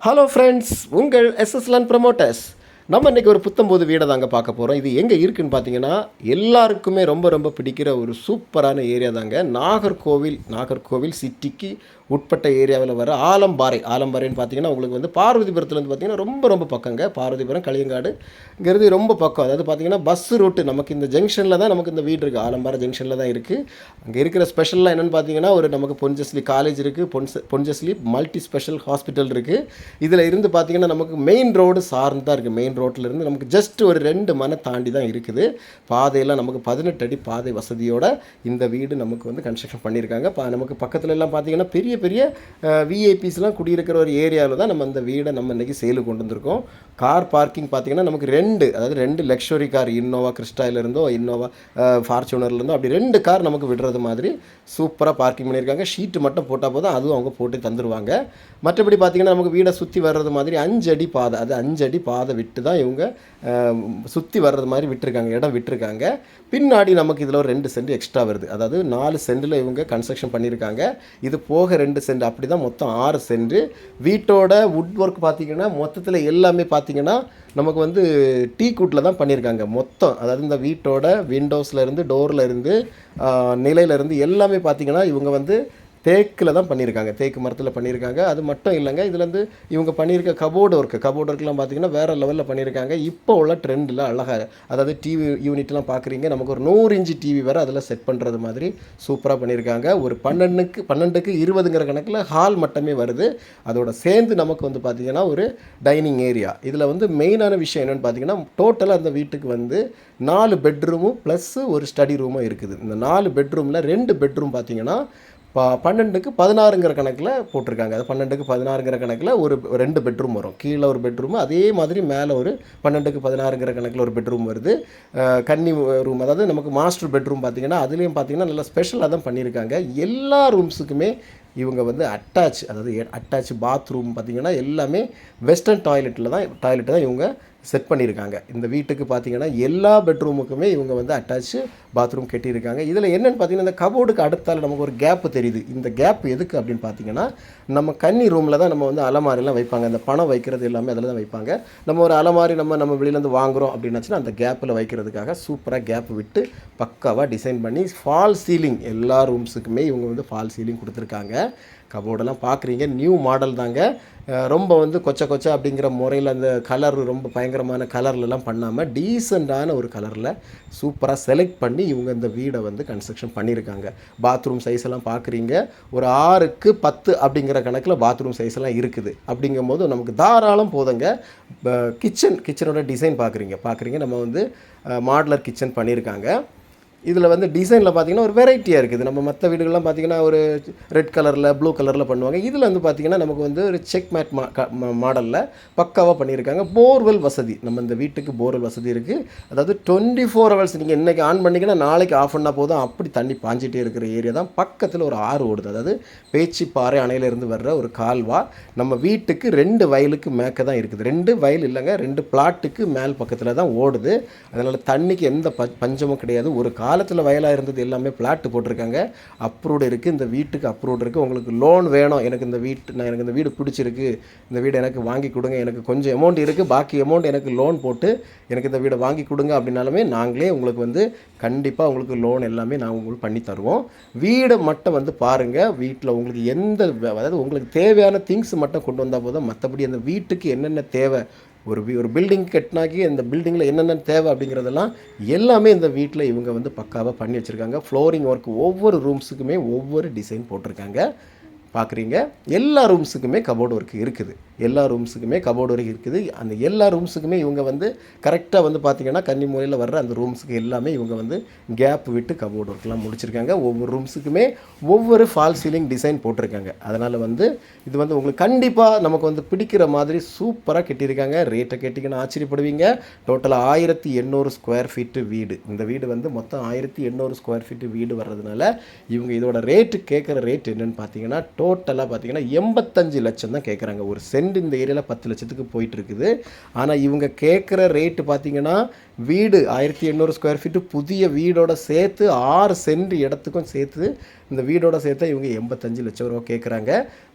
Hello friends உங்கள் எஸ்எஸ்லன் promoters நம்ம இன்றைக்கி ஒரு புத்தம்போது வீடை தாங்க பார்க்க போகிறோம் இது எங்கே இருக்குன்னு பார்த்தீங்கன்னா எல்லாருக்குமே ரொம்ப ரொம்ப பிடிக்கிற ஒரு சூப்பரான ஏரியா தாங்க. நாகர்கோவில் நாகர்கோவில் சிட்டிக்கு உட்பட்ட ஏரியாவில் வர ஆலம்பாறை. ஆலம்பாறைன்னு பார்த்தீங்கன்னா உங்களுக்கு வந்து பார்வதிபுரத்துலேருந்து பார்த்தீங்கன்னா ரொம்ப ரொம்ப பக்கங்க. பார்வதிபுரம் களியங்காடுங்கிறது ரொம்ப பக்கம். அதாவது பார்த்தீங்கன்னா பஸ் ரூட்டு நமக்கு இந்த ஜங்ஷனில் தான் நமக்கு இந்த வீடு இருக்குது ஆலம்பாறை ஜங்ஷனில் தான் இருக்குது அங்கே இருக்கிற ஸ்பெஷல்லாம் என்னென்னு பார்த்தீங்கன்னா ஒரு நமக்கு பொன்ஜஸ்லி காலேஜ் இருக்குது பொன்ச பொன்ஜஸ்லி மல்டி ஸ்பெஷல் ஹாஸ்பிட்டல் இருக்குது இதில் இருந்து பார்த்தீங்கன்னா நமக்கு மெயின் ரோடு சார்ந்து தான் இருக்குது மெயின் ரோட்டில் இருந்து நமக்கு ஜஸ்ட் ஒரு ரெண்டு மனை தாண்டி தான் இருக்குது. பாதையெல்லாம் நமக்கு பதினெட்டு அடி பாதை வசதியோட இந்த வீடு நமக்கு வந்து கன்ஸ்ட்ரக்ஷன் பண்ணியிருக்காங்க. பா நமக்கு பக்கத்துல எல்லாம் பார்த்தீங்கன்னா பெரிய பெரிய விஐபிஸ்லாம் குடியிருக்கிற ஒரு ஏரியாவில் தான் நம்ம இந்த வீடை நம்ம இன்றைக்கி சேலு கொண்டு வந்திருக்கோம். கார் பார்க்கிங் பார்த்தீங்கன்னா நமக்கு ரெண்டு அதாவது ரெண்டு லக்ஷரி கார் இன்னோவா கிறிஸ்டாயிலிருந்தோ இன்னோவா ஃபார்ச்சுனர்லேருந்தோ அப்படி ரெண்டு கார் நமக்கு விடுறது மாதிரி சூப்பராக பார்க்கிங் பண்ணியிருக்காங்க. ஷீட்டு மட்டும் போட்டால் போதும் அதுவும் அவங்க போட்டு தந்துடுவாங்க மற்றபடி பார்த்தீங்கன்னா நமக்கு வீடை சுற்றி வர்றது மாதிரி அஞ்சு அடி பாதை அது அஞ்சு அடி பாதை விட்டு தான் இவங்க சுற்றி வர்றது மாதிரி விட்டுருக்காங்க இடம் விட்டுருக்காங்க. பின்னாடி நமக்கு இதில் ஒரு ரெண்டு சென்ட் எக்ஸ்ட்ரா வருது. அதாவது நாலு சென்டில் இவங்க கன்ஸ்ட்ரக்ஷன் பண்ணியிருக்காங்க இது போக ரெண்டு சென்ட் அப்படி தான் மொத்தம் ஆறு சென்ட் வீட்டோட வுட் ஒர்க் பார்த்தீங்கன்னா மொத்தத்தில் எல்லாமே பார்த்தீங்கன்னா நமக்கு வந்து டீ கூட்டில் தான் பண்ணியிருக்காங்க மொத்தம் அதாவது இந்த வீட்டோட விண்டோஸ்லேருந்து டோர்லேருந்து நிலையிலேருந்து எல்லாமே பார்த்தீங்கன்னா இவங்க வந்து தேக்கில் தான் பண்ணியிருக்காங்க. தேக்கு மரத்தில் பண்ணியிருக்காங்க. அது மட்டும் இல்லைங்க இதுலேருந்து இவங்க பண்ணியிருக்க கபோர்டு ஒர்க்கு கபோர்டு ஒர்க்லாம் பார்த்தீங்கன்னா வேறு லெவலில் பண்ணியிருக்காங்க. இப்போ உள்ள ட்ரெண்டில் அழகாக அதாவது டிவி யூனிட்லாம் பார்க்குறீங்க நமக்கு ஒரு நூறு இன்ச்சு டிவி வேறு அதில் செட் பண்ணுறது மாதிரி சூப்பராக பண்ணியிருக்காங்க. ஒரு பன்னெண்டுக்கு பன்னெண்டுக்கு இருபதுங்கிற கணக்கில் ஹால் மட்டுமே வருது. அதோட சேர்ந்து நமக்கு வந்து பார்த்திங்கன்னா ஒரு டைனிங் ஏரியா. இதில் வந்து மெயினான விஷயம் என்னென்னு பார்த்தீங்கன்னா டோட்டலாக அந்த வீட்டுக்கு வந்து நாலு பெட்ரூமும் ப்ளஸ்ஸு ஒரு ஸ்டடி ரூமும் இருக்குது. இந்த நாலு பெட்ரூமில் ரெண்டு பெட்ரூம் பார்த்தீங்கன்னா ப பன்னெண்டுக்கு பதினாறுங்கிற கணக்கில் போட்டிருக்காங்க. அது பன்னெண்டுக்கு பதினாறுங்கிற கணக்கில் ஒரு ரெண்டு பெட்ரூம் வரும். கீழே ஒரு பெட்ரூம் அதே மாதிரி மேலே ஒரு பன்னெண்டுக்கு பதினாறுங்கிற கணக்கில் ஒரு பெட்ரூம் வருது. கன்னி ரூம் அதாவது நமக்கு மாஸ்டர் பெட்ரூம் பார்த்திங்கன்னா அதுலேயும் பார்த்தீங்கன்னா நல்லா ஸ்பெஷலாக தான் பண்ணியிருக்காங்க எல்லா ரூம்ஸுக்குமே இவங்க வந்து அட்டாச் அதாவது அட்டாச் பாத்ரூம் பார்த்தீங்கன்னா எல்லாமே வெஸ்டர்ன் டாய்லெட்டில் தான் டாய்லெட் தான் இவங்க செட் பண்ணியிருக்காங்க. இந்த வீட்டுக்கு பார்த்தீங்கன்னா எல்லா பெட்ரூமுக்குமே இவங்க வந்து அட்டாச் பாத்ரூம் கட்டியிருக்காங்க. இதில் என்னென்னு பார்த்தீங்கன்னா இந்த கபோர்டுக்கு அடுத்தால் நமக்கு ஒரு கேப்பு தெரியுது. இந்த கேப் எதுக்கு அப்படின்னு பார்த்தீங்கன்னா நம்ம கன்னி ரூமில் தான் நம்ம வந்து அலமாரிலாம் வைப்பாங்க. இந்த பணம் வைக்கிறது எல்லாமே அதில் தான் வைப்பாங்க. நம்ம ஒரு அலமாரி நம்ம நம்ம வெளியிலேருந்து வாங்குறோம் அப்படின்னாச்சுன்னா அந்த கேப்பில் வைக்கிறதுக்காக சூப்பராக கேப் விட்டு பக்காவாக டிசைன் பண்ணி ஃபால் சீலிங் எல்லா ரூம்ஸுக்குமே இவங்க வந்து ஃபால் சீலிங் கொடுத்துருக்காங்க. கபோர்டெல்லாம் பார்க்குறீங்க. நியூ மாடல் தாங்க. ரொம்ப வந்து கொச்ச கொச்ச அப்படிங்கிற முறையில் அந்த கலர் ரொம்ப பயங்கரமான கலர்லலாம் பண்ணாமல் டீசெண்டான ஒரு கலரில் சூப்பராக செலக்ட் பண்ணி இவங்க இந்த வீடை வந்து கன்ஸ்ட்ரக்ஷன் பண்ணியிருக்காங்க. பாத்ரூம் சைஸ் எல்லாம் பார்க்குறீங்க. ஒரு ஆறுக்கு பத்து அப்படிங்கிற கணக்கில் பாத்ரூம் சைஸ் எல்லாம் இருக்குது. அப்படிங்கும்போது நமக்கு தாராளம் போதுங்க. கிச்சன் கிச்சனோட டிசைன் பார்க்குறீங்க. பார்க்குறீங்க. நம்ம வந்து மாடலர் கிச்சன் பண்ணியிருக்காங்க. இதில் வந்து டிசைனில் பார்த்தீங்கன்னா ஒரு வெரைட்டியாக இருக்குது. நம்ம மற்ற வீடுகள்லாம் பார்த்தீங்கன்னா ஒரு ரெட் கலரில் ப்ளூ கலரில் பண்ணுவாங்க. இதில் வந்து பார்த்தீங்கன்னா நமக்கு வந்து ஒரு செக் மேட் மா மாடலில் பக்காவாக பண்ணியிருக்காங்க. போர்வெல் வசதி. நம்ம இந்த வீட்டுக்கு போர்வெல் வசதி இருக்குது அதாவது டுவெண்ட்டி ஃபோர் ஹவர்ஸ் நீங்கள் இன்றைக்கி ஆன் பண்ணிங்கன்னா நாளைக்கு ஆஃப் பண்ணால் போதும். அப்படி தண்ணி பாஞ்சிட்டே இருக்கிற ஏரியா தான் பக்கத்தில் ஒரு ஆறு ஓடுது. அதாவது பேச்சிப்பாறை அணையிலேருந்து வர்ற ஒரு கால்வா நம்ம வீட்டுக்கு ரெண்டு வயலுக்கு மேக்க தான் இருக்குது. ரெண்டு வயல் இல்லைங்க ரெண்டு பிளாட்டுக்கு மேல் பக்கத்தில் தான் ஓடுது. அதனால் தண்ணிக்கு எந்த ப பஞ்சமும் கிடையாது. ஒரு காலத்தில் வயலாக இருந்தது எல்லாமே பிளாட் போட்டிருக்காங்க. அப்ரூவ்டு இருக்குது இந்த வீட்டுக்கு அப்ரூவ்டு இருக்குது உங்களுக்கு லோன் வேணும். எனக்கு இந்த வீட்டு நான் எனக்கு இந்த வீடு பிடிச்சிருக்கு. இந்த வீடு எனக்கு வாங்கி கொடுங்க. எனக்கு கொஞ்சம் அமௌண்ட் இருக்குது பாக்கி அமௌண்ட் எனக்கு லோன் போட்டு எனக்கு இந்த வீடை வாங்கி கொடுங்க அப்படின்னாலுமே நாங்களே உங்களுக்கு வந்து கண்டிப்பாக உங்களுக்கு லோன் எல்லாமே நாங்கள் உங்களுக்கு பண்ணி தருவோம். வீடை மட்டும் வந்து பாருங்கள் வீட்டில் உங்களுக்கு எந்த அதாவது உங்களுக்கு தேவையான திங்ஸ் மட்டும் கொண்டு வந்தால் போதும். மற்றபடி அந்த வீட்டுக்கு என்னென்ன தேவை ஒரு ஒரு பில்டிங் கட்டினாக்கி அந்த பில்டிங்கில் என்னென்ன தேவை அப்படிங்கிறதெல்லாம் எல்லாமே இந்த வீட்டில் இவங்க வந்து பக்காவாக பண்ணி வச்சுருக்காங்க. ஃப்ளோரிங் ஒர்க் ஒவ்வொரு ரூம்ஸுக்குமே ஒவ்வொரு டிசைன் போட்டிருக்காங்க. பார்க்குறீங்க எல்லா ரூம்ஸுக்குமே கபோர்டு ஒர்க் இருக்குது. எல்லா ரூம்ஸுக்குமே கபோர்டு வரைக்கும் இருக்குது. அந்த எல்லா ரூம்ஸுக்குமே இவங்க வந்து கரெக்டாக வந்து பார்த்திங்கன்னா கன்னிமூலையில் வர்ற அந்த ரூம்ஸுக்கு எல்லாமே இவங்க வந்து கேப் விட்டு கபோர்டு ஒர்க்லாம் முடிச்சிருக்காங்க. ஒவ்வொரு ரூம்ஸுக்குமே ஒவ்வொரு ஃபால் சீலிங் டிசைன் போட்டிருக்காங்க. அதனால் வந்து இது வந்து உங்களுக்கு கண்டிப்பாக நமக்கு வந்து பிடிக்கிற மாதிரி சூப்பராக கட்டியிருக்காங்க. ரேட்டை கேட்டிங்கன்னா ஆச்சரியப்படுவீங்க. டோட்டலாக ஆயிரத்தி எண்ணூறு ஸ்கொயர் ஃபீட்டு வீடு. இந்த வீடு வந்து மொத்தம் ஆயிரத்தி எண்ணூறு ஸ்கொயர் ஃபீட்டு வீடு வர்றதுனால இவங்க இதோட ரேட்டு கேட்குற ரேட் என்னன்னு பார்த்தீங்கன்னா டோட்டலாக பார்த்தீங்கன்னா எண்பத்தஞ்சு லட்சம் தான் கேட்குறாங்க ஒரு சென்ட் இந்த ஏரியாவில் பத்து லட்சத்துக்கு போயிட்டு இருக்குது ஆனால் இவங்க கேட்குற ரேட்டு பார்த்தீங்கன்னா வீடு ஆயிரத்தி எண்ணூறு ஸ்கொயர் ஃபீட்டு புதிய வீடோட சேர்த்து ஆறு சென்ட் இடத்துக்கும் சேர்த்து இந்த வீடோட சேர்த்தா இவங்க எண்பத்தஞ்சு லட்சம் ரூபா கேட்குறாங்க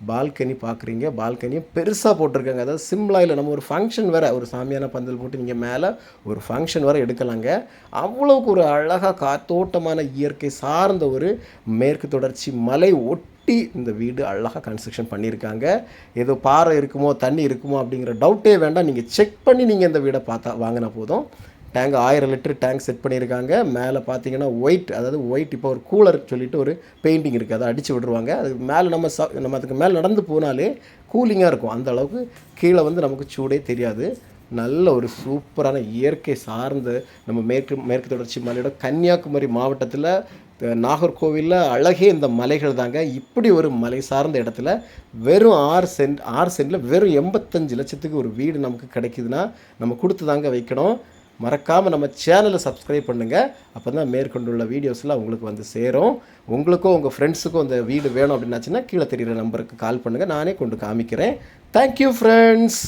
பால்கனி பார்க்குறீங்க பால்கனியும் பெருசாக போட்டிருக்காங்க. அதாவது சிம்லாயில் நம்ம ஒரு ஃபங்க்ஷன் வேறு ஒரு சாமியான பந்தல் போட்டு நீங்கள் மேலே ஒரு ஃபங்க்ஷன் வேறு எடுக்கலாங்க. அவ்வளோக்கு ஒரு அழகாக காத்தோட்டமான இயற்கை சார்ந்த ஒரு மேற்கு தொடர்ச்சி மலை ஒட்டி இந்த வீடு அழகாக கன்ஸ்ட்ரக்ஷன் பண்ணியிருக்காங்க. ஏதோ பாறை இருக்குமோ தண்ணி இருக்குமோ அப்படிங்கிற டவுட்டே வேண்டாம். நீங்கள் செக் பண்ணி நீங்கள் இந்த வீடை பார்த்தா வாங்கினா போதும். டேங்க் ஆயிரம் லிட்டர் டேங்க் செட் பண்ணியிருக்காங்க. மேலே பார்த்தீங்கன்னா ஒயிட் அதாவது ஒயிட் இப்போ ஒரு கூலர் சொல்லிட்டு ஒரு பெயிண்டிங் இருக்குது அதை அடித்து விடுவாங்க அதுக்கு மேலே நம்ம ச நம்ம அதுக்கு மேலே நடந்து போனாலே கூலிங்காக இருக்கும். அந்த அளவுக்கு கீழே வந்து நமக்கு சூடே தெரியாது. நல்ல ஒரு சூப்பரான இயற்கை சார்ந்த நம்ம மேற்கு மேற்கு தொடர்ச்சி மலையோட கன்னியாகுமரி மாவட்டத்தில் நாகர்கோவிலில் அழகே இந்த மலைகள் தாங்க. இப்படி ஒரு மலை சார்ந்த இடத்துல வெறும் ஆறு சென்ட் ஆறு சென்டில் வெறும் எண்பத்தஞ்சு லட்சத்துக்கு ஒரு வீடு நமக்கு கிடைக்குதுன்னா நம்ம கொடுத்து தாங்க வைக்கணும். மறக்காமல் நம்ம சேனலை சப்ஸ்கிரைப் பண்ணுங்கள் அப்போ தான் மேற்கொண்டுள்ள வீடியோஸ்லாம் உங்களுக்கு வந்து சேரும். உங்களுக்கும் உங்கள் ஃப்ரெண்ட்ஸுக்கும் அந்த வீடு வேணும் அப்படின்னாச்சுன்னா கீழே தெரிகிற நம்பருக்கு கால் பண்ணுங்கள் நானே கொண்டு காமிக்கிறேன். Thank you friends